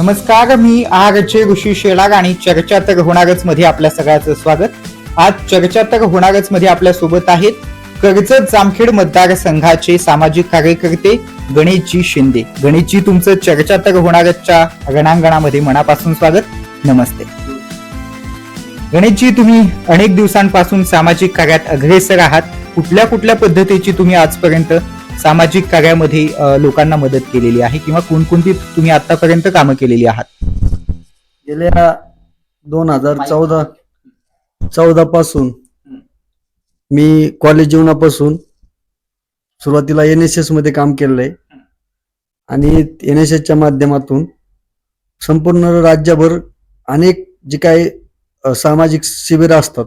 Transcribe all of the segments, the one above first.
नमस्कार मी आरचे ऋषी शेलार आणि चर्चा तर होणारच मध्ये आपल्या सगळ्याचं स्वागत. आज चर्चा तर होणारच मध्ये आपल्यासोबत आहेत कर्जत जामखेड मतदारसंघाचे सामाजिक कार्यकर्ते गणेशजी शिंदे. गणेशजी तुमचं चर्चा तर होणारच्या रणांगणामध्ये मनापासून स्वागत. नमस्ते. गणेशजी तुम्ही अनेक दिवसांपासून सामाजिक कार्यात अग्रेसर आहात. कुठल्या कुठल्या पद्धतीची तुम्ही आजपर्यंत सामाजिक कार्यामध्ये लोकांना मदत केलेली आहे किंवा कोणकोणती तुम्ही आतापर्यंत कामं केलेली आहात? गेल्या दोन हजार चौदा चौदा पासून मी कॉलेज जीवनापासून सुरुवातीला एन एस एसमध्ये काम केलेलं आहे. आणि एन एस एसच्या माध्यमातून संपूर्ण राज्यभर अनेक जे काही सामाजिक शिबिरं असतात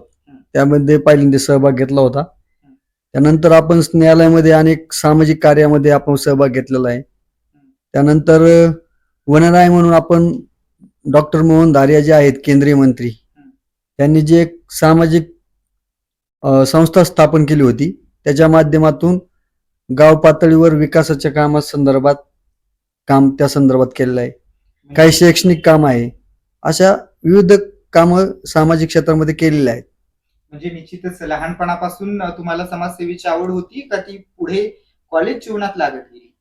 त्यामध्ये पहिल्यांदा सहभाग घेतला होता. त्यानंतर आपण स्नेहालयामध्ये अनेक सामाजिक कार्यामध्ये आपण सहभाग घेतलेला आहे. त्यानंतर वनराय म्हणून आपण डॉक्टर मोहन धारिया जे आहेत केंद्रीय मंत्री त्यांनी जी एक सामाजिक संस्था स्थापन केली होती त्याच्या माध्यमातून गाव पातळीवर विकासाच्या कामासंदर्भात काम त्या संदर्भात केलेलं आहे. काही शैक्षणिक काम आहे. अशा विविध कामं सामाजिक क्षेत्रामध्ये केलेली आहेत. म्हणजे निश्चितच लहानपणापासून तुम्हाला समाजसेवेची आवड होती का ती पुढे कॉलेज जीवनात लागत गेली?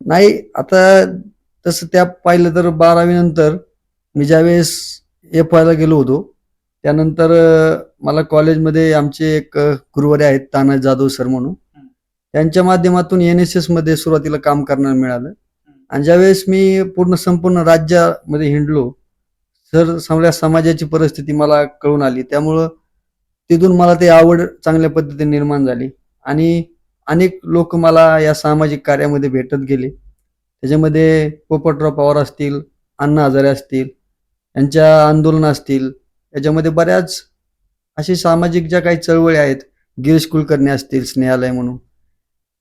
नाही आता तसं त्या पाहिलं तर बारावी नंतर मी ज्यावेळेस एफ वायला गेलो होतो त्यानंतर मला कॉलेजमध्ये आमचे एक गुरुवारी आहेत तानाजी जाधव सर म्हणून. त्यांच्या माध्यमातून एन एस एसमध्ये सुरुवातीला काम करण्याला मिळालं. आणि ज्यावेळेस मी पूर्ण संपूर्ण राज्यामध्ये हिंडलो तर सगळ्या समाजाची परिस्थिती मला कळून आली. त्यामुळं तिथून मला ते आवड चांगल्या पद्धतीने निर्माण झाली. आणि अनेक लोक मला या सामाजिक कार्यामध्ये भेटत गेले. त्याच्यामध्ये पोपटराव पवार असतील अण्णा हजारे असतील यांच्या आंदोलन असतील याच्यामध्ये बऱ्याच अशी सामाजिक ज्या काही चळवळी आहेत गिरीश कुलकर्णी असतील स्नेहालय म्हणून.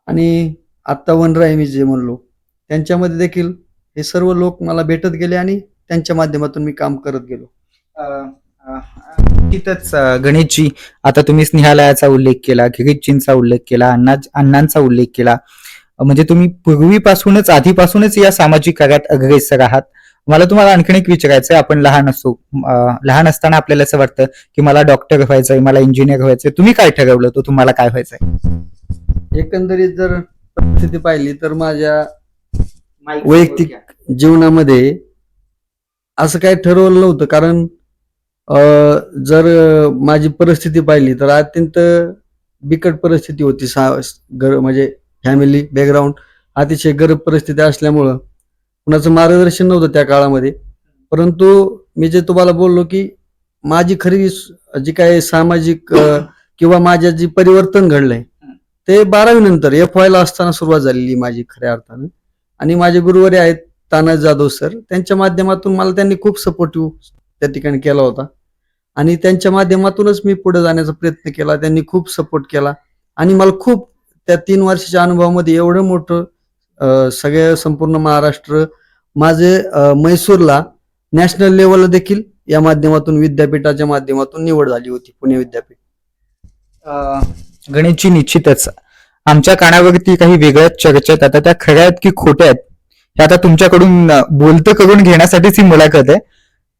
आणि आत्ता वनराय मी जे म्हणलो त्यांच्यामध्ये देखील हे सर्व लोक मला भेटत गेले आणि त्यांच्या माध्यमातून मी काम करत गेलो. निश्चितच गणेशजी आता तुम्ही स्नेहालयाचा उल्लेख केला गिरीशजींचा उल्लेख केला अण्णा अण्णांचा उल्लेख केला. म्हणजे तुम्ही पूर्वीपासूनच आधीपासूनच या सामाजिक कार्यात अग्रेसर आहात. मला तुम्हाला आणखीन एक विचारायचं आहे आपण लहान असो लहान असताना आपल्याला असं वाटतं की मला डॉक्टर व्हायचंय मला इंजिनियर व्हायचंय तुम्ही काय ठरवलं होतं तुम्हाला काय व्हायचंय? एकंदरीत जर परिस्थिती पाहिली तर माझ्या वैयक्तिक जीवनामध्ये असं काही ठरवलं नव्हतं कारण जर माझी परिस्थिती पाहिली तर अत्यंत बिकट परिस्थिती होती सा गर म्हणजे फॅमिली बॅकग्राऊंड अतिशय गरीब परिस्थिती असल्यामुळं कुणाचं मार्गदर्शन नव्हतं त्या काळामध्ये. परंतु मी जे तुम्हाला बोललो की माझी खरी जी काय सामाजिक किंवा माझ्या जी परिवर्तन घडलंय ते बारावी नंतर एफ वायला असताना सुरुवात झालेली माझी खऱ्या अर्थानं. आणि माझे गुरुवारी आहेत तानाजी जाधव सर. त्यांच्या माध्यमातून मला त्यांनी खूप सपोर्टिव्ह त्या ठिकाणी केला होता. आणि त्यांच्या माध्यमातूनच मी पुढे जाण्याचा प्रयत्न केला. त्यांनी खूप सपोर्ट केला. आणि मला खूप त्या तीन वर्षाच्या अनुभवामध्ये एवढं मोठं सगळ्या सगळे संपूर्ण महाराष्ट्र माझे मैसूरला म्हैसूरला नॅशनल लेवलला देखील या माध्यमातून विद्यापीठाच्या माध्यमातून निवड झाली होती पुणे विद्यापीठ. गणेशजी निश्चितच. आमच्या कानावरती काही वेगळ्याच चर्चा आहेत. आता त्या खऱ्या आहेत की खोट्या आहेत हे आता तुमच्याकडून बोलतं करून घेण्यासाठीच ही मुलाखत आहे.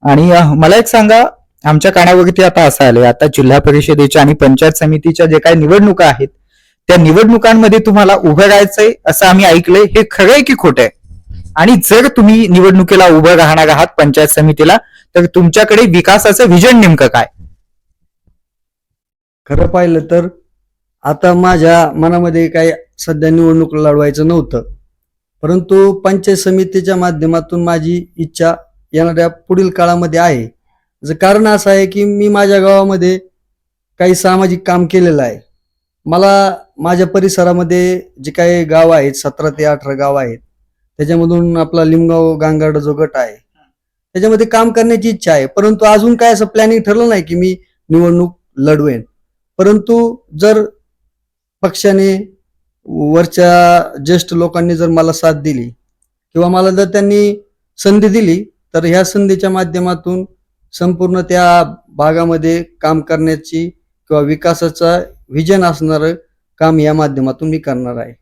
आणि मला एक सांगा आमच्या कानावरती आता असं आलंय. आता जिल्हा परिषदेच्या आणि पंचायत समितीच्या जे काही निवडणुका आहेत त्या निवडणुकांमध्ये तुम्हाला उभं राहायचंय असं आम्ही ऐकलंय. हे खरं आहे की खोटं आहे? आणि जर तुम्ही निवडणुकीला उभं राहणार आहात पंचायत समितीला तर तुमच्याकडे विकासाचं व्हिजन नेमकं काय? खरं पाहिलं तर आता माझ्या मनामध्ये काही सध्या निवडणूक लढवायचं नव्हतं. परंतु पंचायत समितीच्या माध्यमातून माझी इच्छा येणाऱ्या पुढील काळामध्ये आहे. याचं कारण असं आहे की मी माझ्या गावामध्ये काही सामाजिक काम केलेलं आहे. मला माझ्या परिसरामध्ये जे काही गाव आहेत सतरा ते अठरा गाव आहेत त्याच्यामधून आपला लिमगाव गांगाड जो गट आहे त्याच्यामध्ये काम करण्याची इच्छा आहे. परंतु अजून काय असं प्लॅनिंग ठरलं नाही की मी निवडणूक लढवेन. परंतु जर पक्षाने वरच्या ज्येष्ठ लोकांनी जर मला साथ दिली किंवा मला जर त्यांनी संधी दिली तर ह्या संधीच्या माध्यमातून संपूर्ण त्या भागामध्ये काम करण्याची किंवा विकासाचा व्हिजन असणारं काम या माध्यमातून मी करणार आहे.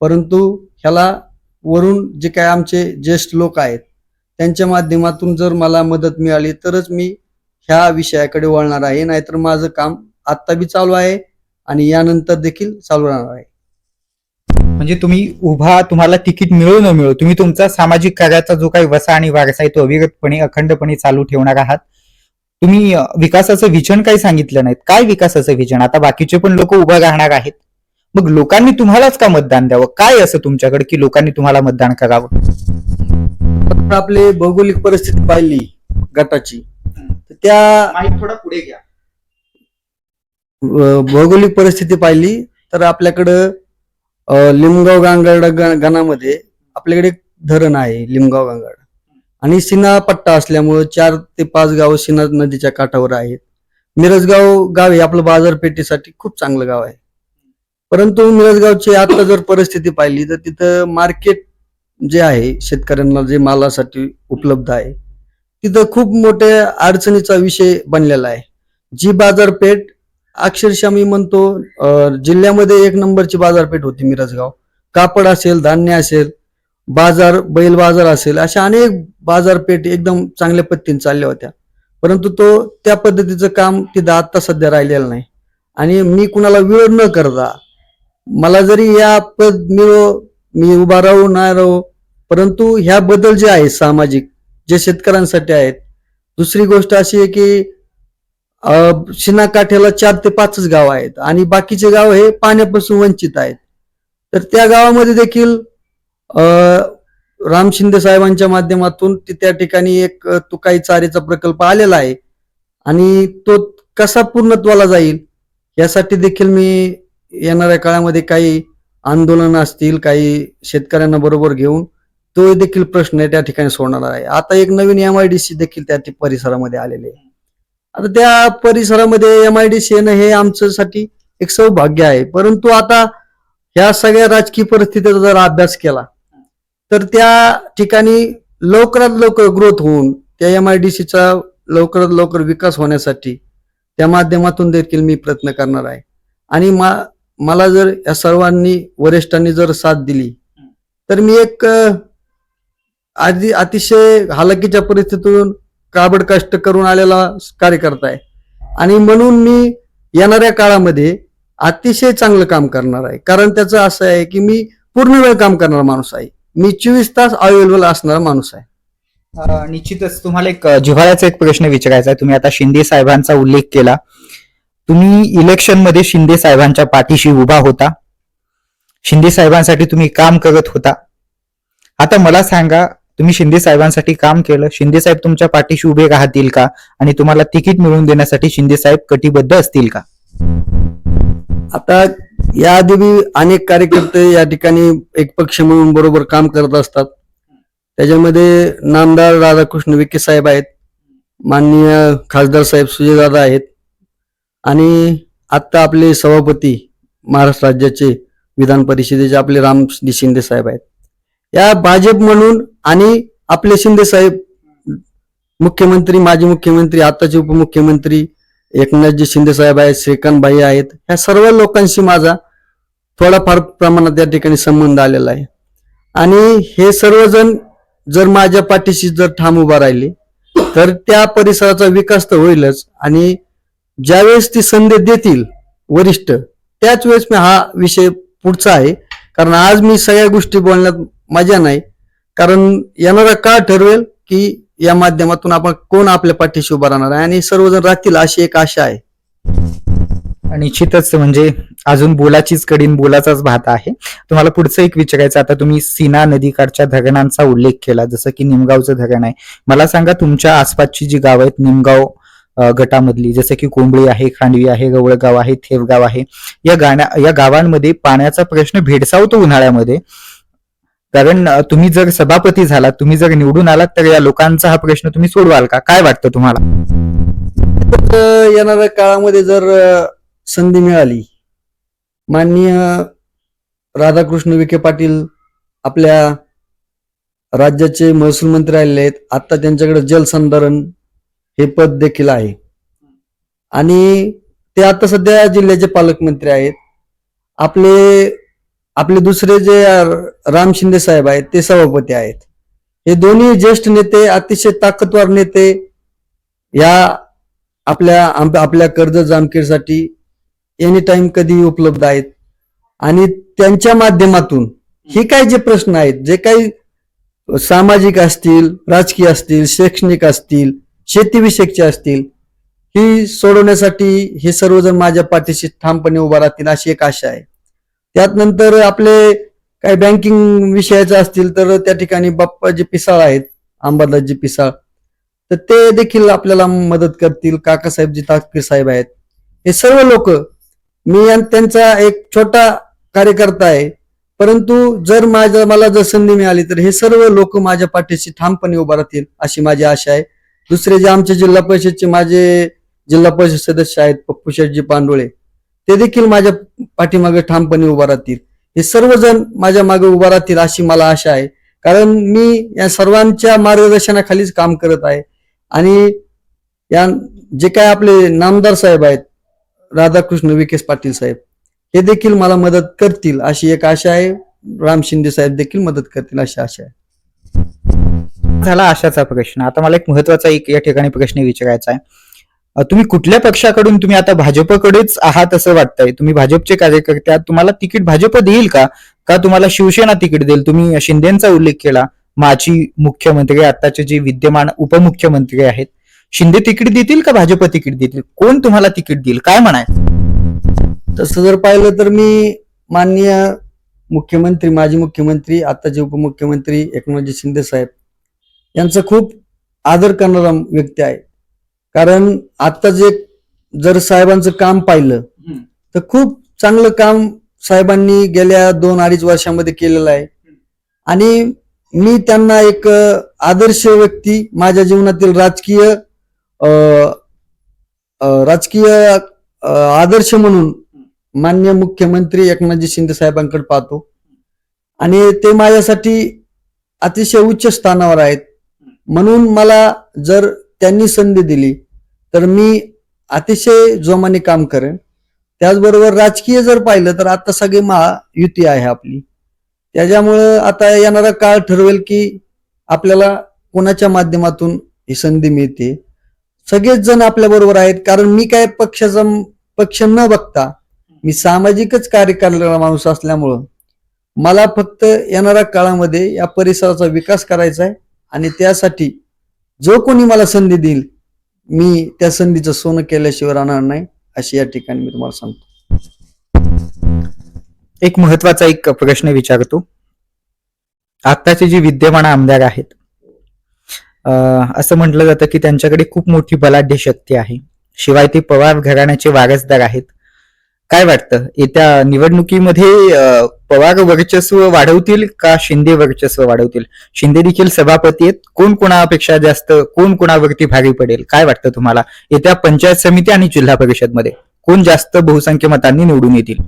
परंतु ह्याला वरून जे काय आमचे ज्येष्ठ लोक आहेत त्यांच्या माध्यमातून जर मला मदत मिळाली तरच मी ह्या विषयाकडे वळणार आहे. नाहीतर माझं काम आत्ता बी चालू आहे आणि यानंतर देखील चालू राहणार आहे. म्हणजे तुम्ही उभा तुम्हाला तिकीट मिळू न मिळू तुम्ही तुमचा सामाजिक कार्याचा जो काही वसा आणि वारसा आहे तो अविरतपणे अखंडपणे चालू ठेवणार आहात. तुम्ही विकासाचं विजन काही सांगितलं नाहीत. काय विकासाचं विजन? आता बाकीचे पण लोक उभं राहणार आहेत. मग लोकांनी तुम्हालाच का मतदान द्यावं? काय असं तुमच्याकडे की लोकांनी तुम्हाला मतदान करावं? आपली भौगोलिक परिस्थिती पाहिली गटाची तर त्या थोडा पुढे घ्या. भौगोलिक परिस्थिती पाहिली तर आपल्याकडं लिमगाव गांगड ग- गणामध्ये आपल्याकडे एक धरण आहे लिमगाव गांगड आणि सिन्हा पट्टा असल्यामुळं चार ते पाच गाव सिन्हा नदीच्या काठावर आहेत. मिरजगाव गाव हे आपलं बाजारपेठेसाठी खूप चांगलं गाव आहे. परंतु मिरजगावची आता जर परिस्थिती पाहिली तर तिथं मार्केट जे आहे शेतकऱ्यांना जे मालासाठी उपलब्ध आहे तिथं खूप मोठ्या अडचणीचा विषय बनलेला आहे. जी बाजारपेठ अक्षरशः मी म्हणतो जिल्ह्यामध्ये एक नंबरची बाजारपेठ होती मिरजगाव. कापड असेल धान्य असेल बाजार बैल बाजार असेल अशा अनेक बाजारपेठ एकदम चांगल्या पद्धतीने चालल्या होत्या. परंतु तो त्या पद्धतीचं काम तिथं आत्ता सध्या राहिलेलं नाही. आणि मी कुणाला वेळ न करता मला जरी या पद मिळो मी उभा राहू नाही राहू परंतु ह्या बदल जे आहे सामाजिक जे शेतकऱ्यांसाठी आहेत दुसरी गोष्ट अशी आहे की शिनाकाठ्याला चार ते पाचच गाव आहेत आणि बाकीचे गाव हे पाण्यापासून वंचित आहेत. तर त्या गावामध्ये देखील राम शिंदे साहेबांच्या माध्यमातून त्या ठिकाणी एक तुकाई चारेचा प्रकल्प आलेला आहे. आणि तो कसा पूर्णत्वाला जाईल यासाठी देखील मी येणाऱ्या काळामध्ये काही आंदोलन असतील काही शेतकऱ्यांना बरोबर घेऊन तो देखील प्रश्न त्या ठिकाणी सोडणार आहे. आता एक नवीन एम आय डी सी देखील त्या परिसरामध्ये आलेले आहे. आता त्या परिसरामध्ये एम आय डी सी येणं हे आमच्यासाठी एक सौभाग्य आहे. परंतु आता ह्या सगळ्या राजकीय परिस्थितीचा जर अभ्यास केला तर त्या ठिकाणी लवकरात लवकर ग्रोथ होऊन त्या एम आय डी सीचा लवकरात लवकर विकास होण्यासाठी त्या माध्यमातून देखील मी प्रयत्न करणार आहे. आणि मा मला जर या सर्वांनी वरिष्ठांनी जर साथ दिली तर मी एक आधी अतिशय हालाकीच्या परिस्थितीतून काबड कष्ट करून आलेला कार्यकर्ता आहे. आणि म्हणून मी येणाऱ्या काळामध्ये अतिशय चांगलं काम करणार आहे. कारण त्याचं असं आहे की मी पूर्ण वेळ काम करणारा माणूस आहे. मी चोवीस तास अवेलेबल असणारा माणूस आहे. अ, निश्चितच तुम्हाला एक अ, जिव्हाळ्याचा एक प्रश्न विचारायचा आहे. तुम्ही आता शिंदे साहेबांचा उल्लेख केला. तुम्ही इलेक्शनमध्ये शिंदे साहेबांच्या पाठीशी उभा होता. शिंदे साहेबांसाठी तुम्ही काम करत होता. आता मला सांगा तुम्ही शिंदे साहेबांसाठी काम केलं. शिंदे साहेब तुमच्या पाठीशी उभे राहतील का? आणि तुम्हाला तिकीट मिळवून देण्यासाठी शिंदे साहेब कटिबद्ध असतील का? आता याआधी बी अनेक कार्यकर्ते या ठिकाणी एक पक्ष म्हणून बरोबर काम करत असतात. त्याच्यामध्ये नामदार राधाकृष्ण विखे साहेब आहेत. माननीय खासदार साहेब सुजयदादा आहेत. आणि आत्ता आपले सभापती महाराष्ट्र राज्याचे विधान परिषदेचे आपले राम शिंदे साहेब आहेत. या भाजप म्हणून आणि आपले शिंदे साहेब मुख्यमंत्री माजी मुख्यमंत्री आताचे उपमुख्यमंत्री एकनाथजी शिंदे साहेब आहेत श्रीकांत भाई आहेत ह्या सर्व लोकांशी माझा थोडाफार प्रमाणात त्या ठिकाणी संबंध आलेला आहे. आणि हे सर्वजण जर माझ्या पाठीशी जर ठाम उभा राहिले तर त्या परिसराचा विकास तर होईलच. आणि ज्यावेळेस ती संधी देतील वरिष्ठ त्याच वेळेस मी हा विषय पुढचा आहे. कारण आज मी सगळ्या गोष्टी बोलण्यात मजा नाही. कारण येणारा काळ ठरवेल की या माध्यमातून आपण कोण आपल्या पाठीशी उभा राहणार आहे. आणि सर्वजण राहतील अशी एक आशा आहे. निश्चितच म्हणजे अजून बोलाचीच कडीन बोलाचाच भात आहे. तुम्हाला पुढचं एक विचारायचं आता तुम्ही सीना नदीकाठच्या धरणांचा उल्लेख केला जसं की निमगावचं धरण आहे. मला सांगा तुमच्या आसपासची जी गाव आहेत निमगाव गटामधली जसं की कोंबळी आहे खांडवी आहे गवळगाव आहे थेवगाव आहे या गाण्या या गावांमध्ये पाण्याचा प्रश्न भेडसावतो उन्हाळ्यामध्ये. कारण तुम्ही जर सभापती झाला तुम्ही जर निवडून आलात तर या लोकांचा हा प्रश्न तुम्ही सोडवाल का? काय वाटतं तुम्हाला? येणाऱ्या काळामध्ये जर संधी मिळाली. माननीय राधाकृष्ण विखे पाटील आपल्या राज्याचे महसूल मंत्री आलेले आहेत. आता त्यांच्याकडे जलसंधारण हे पद देखील आहे. आणि ते आता सध्या जिल्ह्याचे पालकमंत्री आहेत. आपले आपले दुसरे जे राम शिंदे साहेब आहेत ते सभापती आहेत. हे दोन्ही ज्येष्ठ नेते अतिशय ताकदवार नेते या आपल्या आपल्या कर्ज जामखेडसाठी एनी टाइम कधी उपलब्ध आहेत. आणि त्यांच्या माध्यमातून हे काय जे प्रश्न आहेत जे काही सामाजिक असतील राजकीय असतील शैक्षणिक असतील शेतीविषयकचे असतील ही सोडवण्यासाठी हे सर्वजण माझ्या पाठीशी ठामपणे उभा राहतील अशी एक आशा आहे. त्यात नंतर आपले काही बँकिंग विषयाचे असतील तर त्या ठिकाणी बाप्पाजी पिसाळ आहेत अंबादासजी पिसाळ. तर ते देखील आपल्याला मदत करतील काकासाहेबजी ताकपीर साहेब आहेत. हे सर्व लोक मी त्यांचा एक छोटा कार्यकर्ता आहे. परंतु जर माझ्या मला जर संधी मिळाली तर हे सर्व लोक माझ्या पाठीशी ठामपणे उभा राहतील अशी माझी आशा आहे. दुसरे जे आमचे जिल्हा परिषदचे माझे जिल्हा परिषद सदस्य आहेत पप्पू शेठजी पांडुळे ते देखील माझ्या पाठीमागे ठामपणे उभा राहतील. हे सर्वजण माझ्या मागे उभा राहतील अशी मला आशा आहे. कारण मी या सर्वांच्या मार्गदर्शनाखालीच काम करत आहे. आणि या जे काय आपले नामदार साहेब आहेत राधाकृष्ण विकेस पाटील साहेब. हे देखील मला मदत करतील अशी एक आशा आहे. राम शिंदे साहेब देखील मदत करतील अशी आशा आहे. झाला आशाचा प्रश्न. आता मला एक महत्त्वाचा एक या ठिकाणी प्रश्न विचारायचा आहे. तुम्ही कुठल्या पक्षाकडून तुम्ही आता भाजपकडेच आहात असं वाटतंय? तुम्ही भाजपचे कार्यकर्ते आहात. तुम्हाला तिकीट भाजप देईल का? का तुम्हाला शिवसेना तिकीट देईल? तुम्ही शिंदेचा उल्लेख केला. माजी मुख्यमंत्री आताचे जे विद्यमान उपमुख्यमंत्री आहेत शिंदे तिकीट देतील का भाजप तिकीट देतील? कोण तुम्हाला तिकीट देईल? काय म्हणाय तसं जर पाहिलं तर मी माननीय मुख्यमंत्री माजी मुख्यमंत्री आताचे उपमुख्यमंत्री एकनाथजी शिंदे साहेब यांचा खूप आदर करणारा व्यक्ती आहे. कारण आता जे जर साहेबांचं काम पाहिलं तर खूप चांगलं काम साहेबांनी गेल्या दोन अडीच वर्षामध्ये केलेलं आहे. आणि मी त्यांना एक आदर्श व्यक्ती माझ्या जीवनातील राजकीय राजकीय आदर्श म्हणून मान्य मुख्यमंत्री एकनाथजी शिंदे साहेबांकडे पाहतो. आणि ते माझ्यासाठी अतिशय उच्च स्थानावर आहेत. म्हणून मला जर त्यांनी संधी दिली तर मी अतिशय जोमाने काम करेन. त्याचबरोबर राजकीय जर पाहिलं तर आता सगळी महायुती आहे आपली. त्याच्यामुळं आता येणारा काळ ठरवेल की आपल्याला कोणाच्या माध्यमातून ही संधी मिळते. सगळेच जण आपल्या बरोबर आहेत कारण मी काय पक्षाचा पक्ष न बघता मी सामाजिकच कार्य करणारा माणूस असल्यामुळं मला फक्त येणाऱ्या काळामध्ये या परिसराचा विकास करायचा आहे आणि त्यासाठी जो कोणी मला संधी देईल मी त्या संधीचं सोनं केल्याशिवाय राहणार नाही अशी या ठिकाणी मी तुम्हाला सांगतो. एक महत्त्वाचा एक प्रश्न विचारतो. आत्ताचे जे विद्यमान आमदार आहेत असं म्हटलं जातं की त्यांच्याकडे खूप मोठी बलाढ्य शक्ती आहे. शिवाय ते पवार घराण्याचे वारसदार आहेत. काय वाटतं? येत्या निवडणुकीमध्ये पवार वर्चस्व वाढवतील का शिंदे वर्चस्व वाढवतील? शिंदे देखील सभापती आहेत. कोण कोणापेक्षा जास्त कोण कोणावरती भारी पडेल? काय वाटतं तुम्हाला? येत्या पंचायत समिती आणि जिल्हा परिषदमध्ये कोण जास्त बहुसंख्य मतांनी निवडून येतील?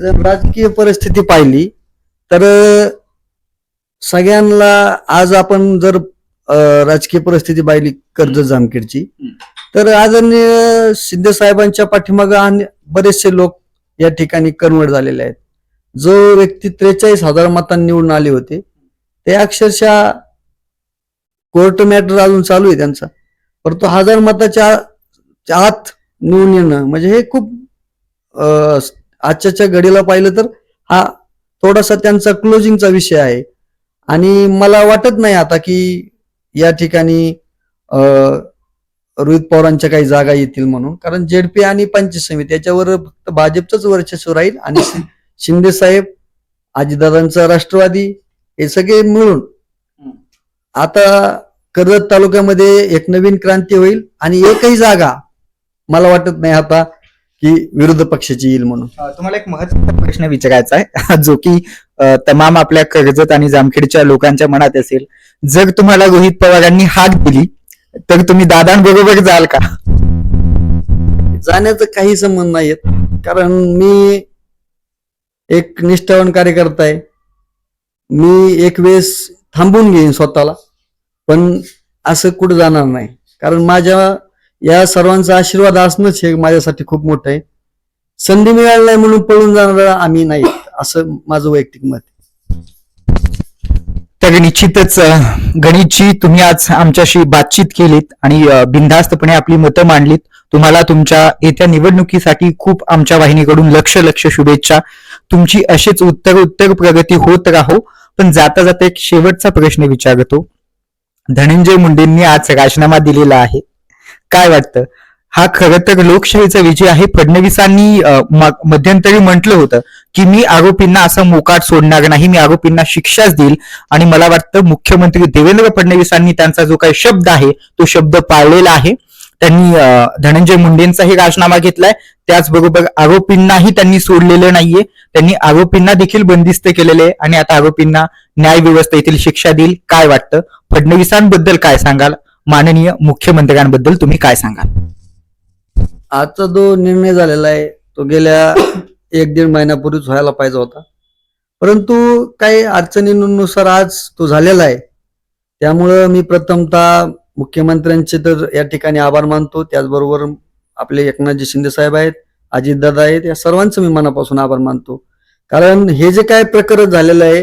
जर राजकीय परिस्थिती पाहिली तर सगळ्यांना आज आपण जर राजकीय परिस्थिती पाहिली कर्ज जामखेडची. तर आदरणीय शिंदे साहेबांच्या पाठीमागं बरेचसे लोक या ठिकाणी कन्वर्ट झालेले आहेत. जो व्यक्ती त्रेचाळीस हजार मतांनी निवडून आले होते ते अक्षरशः कोर्ट मॅटर अजून चालू आहे त्यांचा. परंतु हजार मताच्या च्या आत निवडून येणं म्हणजे हे खूप अ, आजच्याच्या घडीला पाहिलं तर हा थोडासा त्यांचा क्लोजिंगचा विषय आहे. आणि मला वाटत नाही आता की या ठिकाणी रोहित पवारांच्या काही जागा येतील म्हणून. कारण जेडपी आणि पंच समिती याच्यावर फक्त भाजपचंच वर्चस्व राहील आणि शिंदे साहेब अजितदादांचा राष्ट्रवादी हे सगळे मिळून आता कर्जत तालुक्यामध्ये एक नवीन क्रांती होईल आणि एकही जागा मला वाटत नाही आता की विरोध पक्षाची येईल म्हणून? तुम्हाला एक महत्त्वाचा प्रश्न विचारायचा आहे. जो की तमाम आपल्या कर्जत आणि जामखेडच्या लोकांच्या मनात असेल. जर तुम्हाला रोहित पवारांनी हाक दिली तर तुम्ही दादांबरोबर जाल का? जाण्याचा काही संबंध नाही कारण मी एक निष्ठावान कार्यकर्ता आहे. मी एक वेळेस थांबून घेईन स्वतःला. पण असं कुठं जाणार नाही. कारण माझ्या या सर्वांचा आशीर्वाद असणंच हे माझ्यासाठी खूप मोठं आहे. संधी मिळाली नाही म्हणून पळून जाणार आम्ही नाही असं माझं वैयक्तिक मत आहे. तर निश्चितच अ, गणेशजी तुम्ही आज आमच्याशी बातचीत केलीत आणि बिनधास्तपणे आपली मतं मांडलीत. तुम्हाला तुमच्या येत्या निवडणुकीसाठी खूप आमच्या वाहिनीकडून लक्ष लक्ष शुभेच्छा. तुमची अशीच उत्तर उत्तर प्रगती होत राहो पण जाता जाता एक शेवटचा प्रश्न विचारतो. धनंजय मुंडेंनी आज राजीनामा दिलेला आहे. काय वाटतं? हा खरं तर लोकशाहीचा विजय आहे. फडणवीसांनी मध्यंतरी म्हटलं होतं की मी आरोपींना असं मोकाट सोडणार नाही मी आरोपींना शिक्षाच देईल. आणि मला वाटतं मुख्यमंत्री देवेंद्र फडणवीसांनी त्यांचा जो काही शब्द आहे तो शब्द पाळलेला आहे. त्यांनी धनंजय मुंडेंचाही राजीनामा घेतलाय. त्याचबरोबर आरोपींनाही त्यांनी सोडलेलं नाहीये. त्यांनी आरोपींना देखील बंदिस्त केलेले आहे. आणि आता आरोपींना न्याय व्यवस्थेतील शिक्षा देईल. काय वाटतं? फडणवीसांबद्दल काय सांगाल? माननीय मुख्यमंत्र्यांबद्दल तुम्ही काय सांगाल? आजचा जो निर्णय झालेला आहे तो गेल्या एक दीड महिन्यापूर्वीच व्हायला पाहिजे होता. परंतु काही अडचणींनुसार आज तो झालेला आहे. त्यामुळं मी प्रथमतः मुख्यमंत्र्यांचे तर या ठिकाणी आभार मानतो. त्याचबरोबर आपले एकनाथजी शिंदे साहेब आहेत अजितदादा आहेत या सर्वांचं मी मनापासून आभार मानतो. कारण हे जे काय प्रकरण झालेलं आहे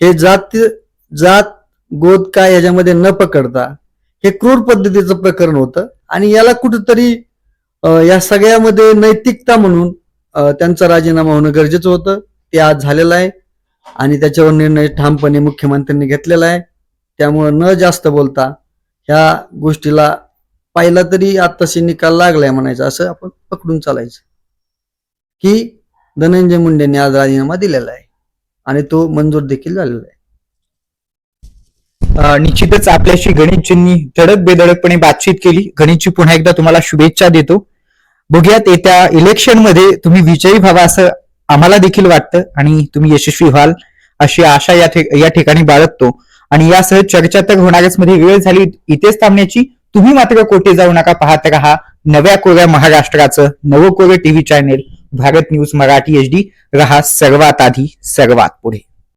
हे जात जात गोद काय याच्यामध्ये न पकडता हे क्रूर पद्धतीचं प्रकरण होतं. आणि याला कुठंतरी या सगळ्यामध्ये नैतिकता म्हणून त्यांचा राजीनामा होणं गरजेचं होतं. ते आज झालेलं आहे. आणि त्याच्यावर निर्णय ठामपणे मुख्यमंत्र्यांनी घेतलेला आहे. त्यामुळं न जास्त बोलता ह्या गोष्टीला पाहिला तरी आत्ताशी निकाल लागलाय म्हणायचं असं आपण पकडून चालायचं. की धनंजय मुंडेंनी आज राजीनामा दिलेला आहे. आणि तो मंजूर देखील झालेला आहे. निश्चितच आपल्याशी गणेशजींनी धडक बेधडकपणे बातचीत केली. गणेशजी पुन्हा एकदा तुम्हाला शुभेच्छा देतो. बघूयात येत्या इलेक्शनमध्ये तुम्ही विजयी व्हावा असं आम्हाला देखील वाटतं आणि तुम्ही यशस्वी व्हाल अशी आशा या या ठिकाणी बाळगतो. आणि यासह चर्चा तर होणारच मध्ये वेळ झाली इथेच थांबण्याची तुम्ही मात्र कोठे जाऊ नका पाहत रहा. नव्या कोऱ्या महाराष्ट्राचं नवं कोरे TV channel Bharat news Marathi H D रहा सर्वात आधी सर्वात पुढे.